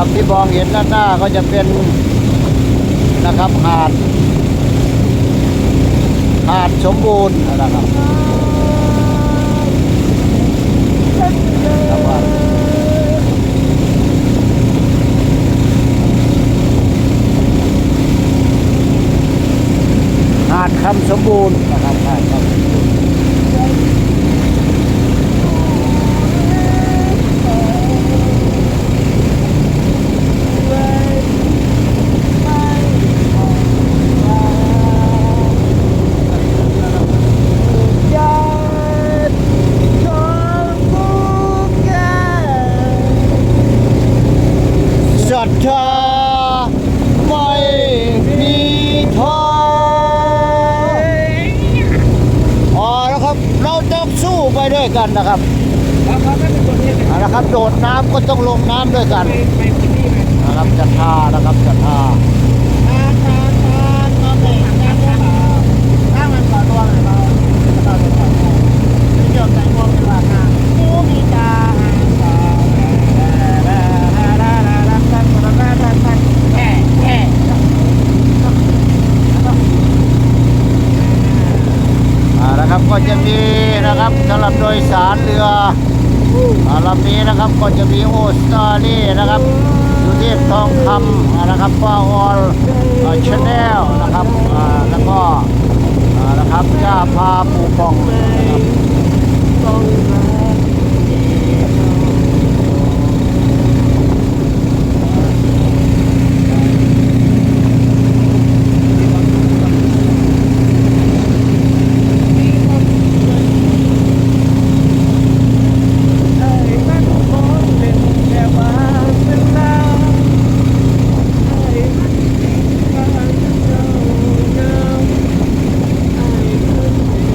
ครับที่มองเห็นด้านหน้าก็จะเป็นนะครับหาด หาดสมบูรณ์นะครับหาดคำสมบูรณ์นะครับหาดคำสมบูรณ์ศรัทธาไม่มีท้ออ๋อแล้วครับ เราต้องสู้ไปด้วย กันนะครับนะครับ โดดน้ำก็ต้องลงน้ำด้วยกันนะครับศรัทธานะครับศรัทธา ทานทานทานโอเคทานทานถ้ามันก่อนตัวไหนเราเราจะก่อนไม่เกี่ยวกับพวกเวลาทานมูมีจาแค่แค่ อ่านะครับ ก็จะมีนะครับสำหรับโดยสารเรือลำนี้นะครับก็จะมีโอสตาลีนะครับสุเทพทองคำนะครับป้าออลชาแนลนะครับแล้วก็นะครับย่าพาปูปองนะครับ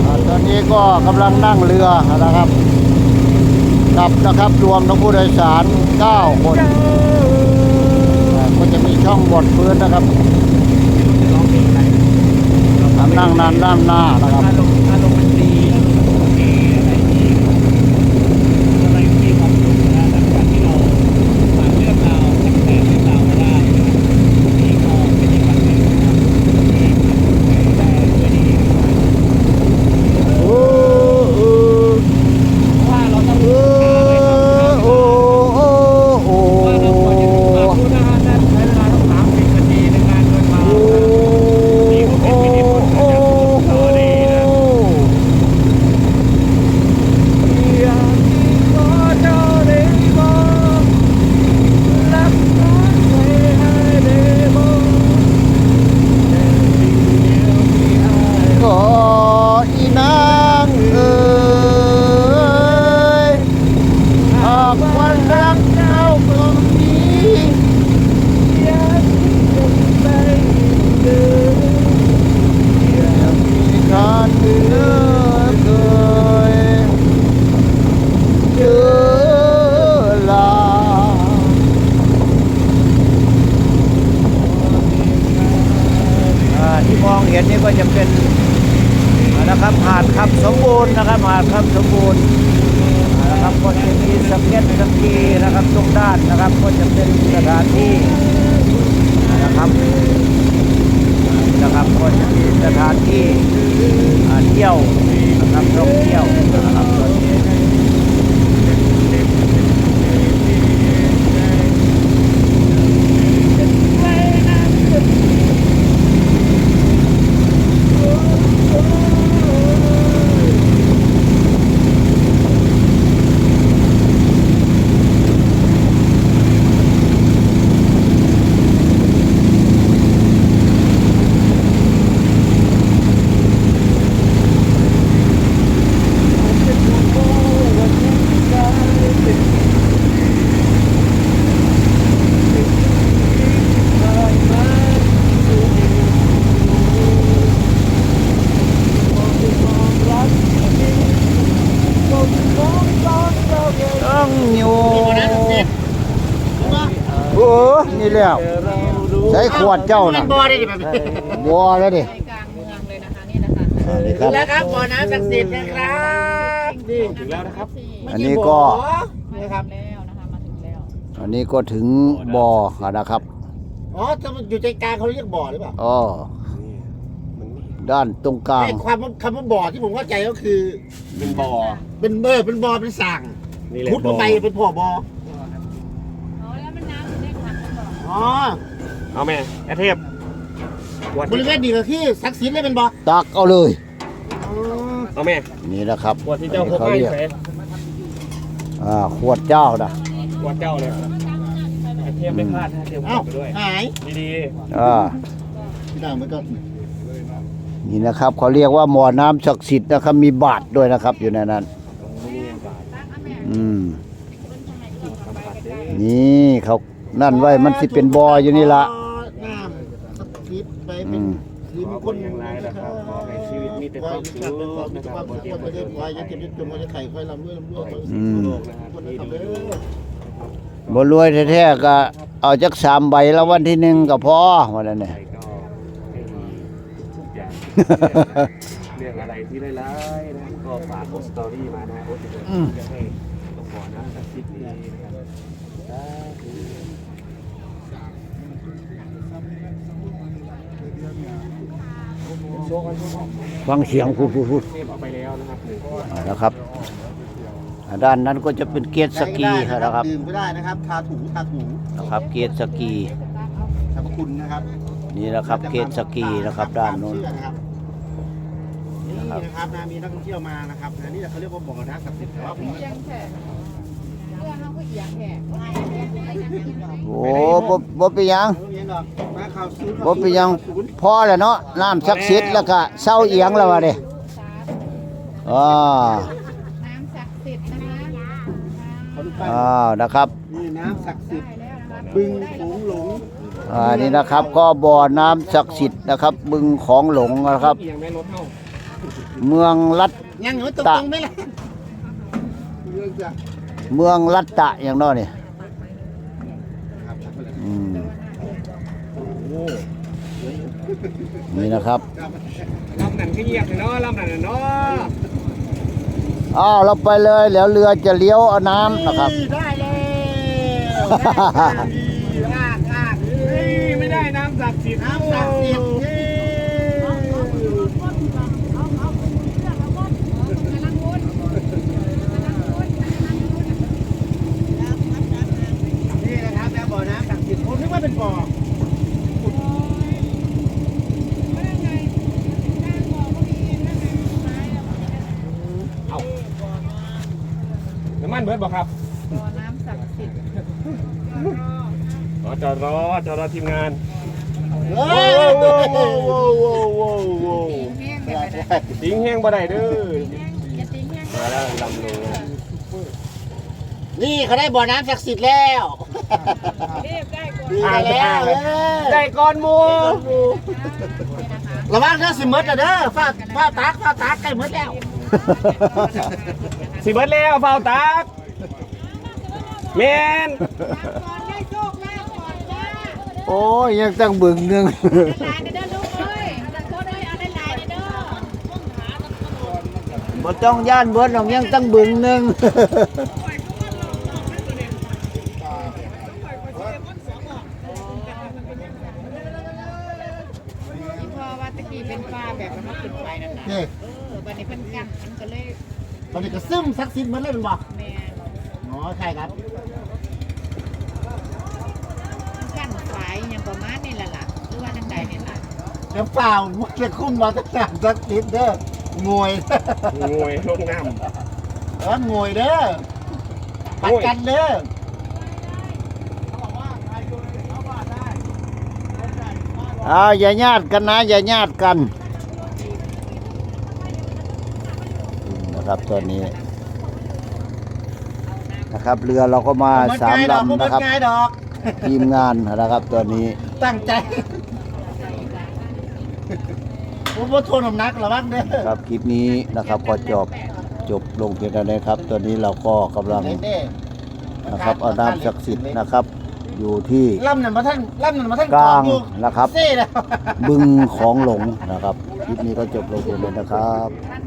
อ่าตอนนี้ ก็กำลังนั่งเรือนะครับกลับนะครับรวมทั้งผู้โดยสาร 9 คนก็จะมีช่องบดพื้นนะครับนั่งนานด้านหน้านะครับ อารมณ์อารมณ์มันดีโอเคอะไรดีอะไรมีความสุขนะหลังจากที่เราผ่านเรื่องราวตั้งแต่เรื่องราวมาได้นี่ก็เป็นอีกวันหนึ่งนะครับที่ผ่านไปได้ด้วยดี โอ้โอ้ ว่าเราต้อง โอ้โอ้โอ้โอ้ ว่าเราควรจะดูความรู้ด้านนั้นใช้เวลาต้องสามสิบนาทีในการเดินทางนี่ก็เป็นวิธีพูดจากคุณสอรีนะ อยากที่ขอเจ้าได้บอกรักษาใจให้ได้บอกแต่สิ่งเดียวที่อาย ก็อีนางเอ๋ยหากวันรักเจ้าก็มี อยากที่จะไปเดินอยาก มีการเหลือเคยเจอลาอ่าที่มองเห็นนี่ก็จะเป็นอ่านะ ครับสมบูรณ์นะครับหาดคำสมบูรณ์นะครับก็จะมีสเก็ตสกีนะครับตรงด้านนะครับ ก็จะเป็นสถานที่นะครับนะครับก็จะมีสถานที่เที่ยวนะครับท่องเที่ยวนะครับตัวนี้ต้องอยู่โอ้ นี่แล้วใช้ขวดเจ้าน่ะบ่อได้ดิแบบบัวแล้วดิใจกลางเมืองเลยนะคะนี่นะคะอ่านี่ครับแล้วครับบ่อน้ำศักดิ์สิทธิ์นะครับนี่ถึงแล้วนะครับอันนี้ก็ นะครับแล้วนะคะมาถึงแล้วออันนี้ก็ถึงบ่อนะครับอ๋อถ้ามันอยู่ใจกลางเขาเรียกบ่อหรือเปล่าอ๋อมันด้านตรงกลางไอ้ความว่าคำว่าบ่อที่ผมเข้าใจก็คือ เป็นบ่อเป็นเบอร์เป็นบ่อเป็นสั่งนี่แหละพุดลงไปเป็นพ่อบ่ออ๋อแล้วมันน้ำอยู่ในขันมันบ อกอ๋อเอาแม่แอทเทพวัดบริเวณนี้ก็คือศักดิ์สิทธิ์เลยเป็นบ่อตักเอาเลยอ๋อเอาแม่นี่นะครับวัดที่เจ้าพบเขาให้เรียกแฟอ่าขวดเจ้านะวัดเจ้าเลยแอทเทพไม่พลาดนะเทพเอ้าไปด้วยหายดีอ่าพี่ดาวมันก็นี่นะครับเขาเรียกว่าหมอน้ำศักดิ์สิทธิ์นะครับมีบาทด้วยนะครับอยู่ในนั้นๆนี่บาทอืมนี่เขา นั่นไว้มันสิเป็นบออยู่นี่ละน้ำศักดิ์สิทธิ์ไปเป็อืนมทีมคนอย่างไรนะครับขอให้ชีวิตมีแต่ความสุขเป็นความนะมีคครัวาบมบนสุเตียขงคนจะได้ควายจะเก็บจนว่าจะไข่ค่อยลำด้วยลำด้วยอืมคนนะครับเด้อบ่รวยแท้ๆก็เอาจักสามใบแล้ววันที่หนึ่งก็พอวันนั้นเนี่ย ใครก็ให้ทุกอย่างเรื่องอะไรที่ร้ายๆนะก็ฝากโอสตอรี่มานะโอสตอรี่จะให้ตรงบ่อน้ำศักทีนะครับสาธุ โชว์กันโชว์กัน ฟังเสียงพูดพูดพูดเทพเอาไปแล้วนะครับหนึ่งอ่านะครับอ่าด้านนั้นก็จะเป็นเกียรติสกีนะครับดื่มก็ได้นะครับทาถูทาถูนะครับ เกียรติสกีสรรพคุณนะครับ นี่นะครับเกียรติสกีนะครับ ด้านโน้นเชื่อนะครับนี่นะครับนะมีนักท่องเที่ยวมานะครับนะนี่เขาเรียกว่าบ่อน้ำศักดิ์สิทธิ์แต่ว่าผม โอ้บ่บ่เป็นหยังเรียนดอกมาข่าวศูนย์บ่เป็นหยังพอแล้วเนาะน้ำศักดิ์สิทธิ์แล้วก็เศร้าเอียงแล้ววะเด้อ่าน้ำศักดิ์สิทธิ์นะคะขอดูป้ายอ่านะครับ นี่น้ำศักดิ์สิทธิ์บึงโขงหลงอ่านี่นะครับก็บ่อน้ำศักดิ์สิทธิ์นะครับ บึงของหลงนะครับ เอียงแม่รถเท่าเมืองลัดยังอยู่ตรงตรงไหมล่ะเรื่องจ้ะ เมืองลัดตะอย่างน้อยนี่อืมโอ้นี่นะครับลำนั่นก็เหยียบเลยเนาะลำนั่นน่ะเนาะอ้าวเราไปเลยแล้วเรือจะเลี้ยวเอาน้ำนะครับ ได้แล้วได้ดีลากลากเฮ้ยไม่ได้น้ำศักดิ์สิทธิ์น้ำศักดิ์สิทธิ์นี่ นี่นะครับแล้วบ่อน้ำศักดิ์สิทธิ์ผมนึกว่า เป็นบ่อน้ำมันเบิดบอกครับบ่อน้ำศักดิ์สิทธิ์อ๋อจอดรอจอดรอทีมงานเฮ้ยโว้วโว้วโว้วโว้วโว้วโว้วตีนแห้งแบบนั้นติ้งแห้งบ่ได้เด้ออย่าตีนแห้งมาแล้วลำลงนี่เขาได้บ่อน้ำศักดิ์สิทธิ์แล้วเรียบได้ก่อนดีมาแล้วเออได้ก้อนหมูระวังเด้อสิมดอะเด้อฟ้าฟ้าตักฟ้าตักใกล้หมดแล้วสิเบิดแล้วเฝ้าตักแมนก่อนได้โชคลาภก่อนจ้าโอ้ยยังตั้งบึงหนึ่งลายเด้อลูกเอ้ยแต่คนเอ้ยเอาได้ลายเด้อบ่ต้องย่านเบิดหรอกยังตั้งบึงหนึ่ง ที่พ่อว่า ตะกี้เป็นฟ้าแบบมันมาขึ้นไปนั่นน่ะนี่เออวันนี้เป็นกันมันก็เลยตอนนี้ก็ซึมศักดิ์สิทธิ์หมันเลยเป็นบ่แม่อ๋อใช่ครับมันกันสายอย่างประมาณนี้แหละล่ะหรือว่าทางใดนี่ล่ะเดี๋ยวเปล่ามุกจะคุ้มมาตั้งแต่ศักดิ์สิทธิ์เด้องวย งวยลงน้เอองวยเด้อปัดกันเด้อ อ้าวอย่าญาติกันนะ อย่าญาติกันนะครับตอนนี้ นะครับ เรือเราก็มาสามลำนะครับง่ายดอกทีมงานนะครับตอนนี้ตั้งใจผมว่าทวนน้ำหนักระวังเด้อครับคลิปนี้นะครับก็จบจบลงเพียงเท่านี้ครับ ตอนนี้เราก็กำลังเด้นะครับเอาน้ำศักดิ์สิทธิ์นะครับ อยู่ที่ล่ำนั่นมาท่านล่ำนั่นมาท่านกลางอยู่นะครับ เซ่แล้ว บึงของหลงนะครับ คลิปนี้ก็จบลงเพียงเท่านี้นะครับท่าน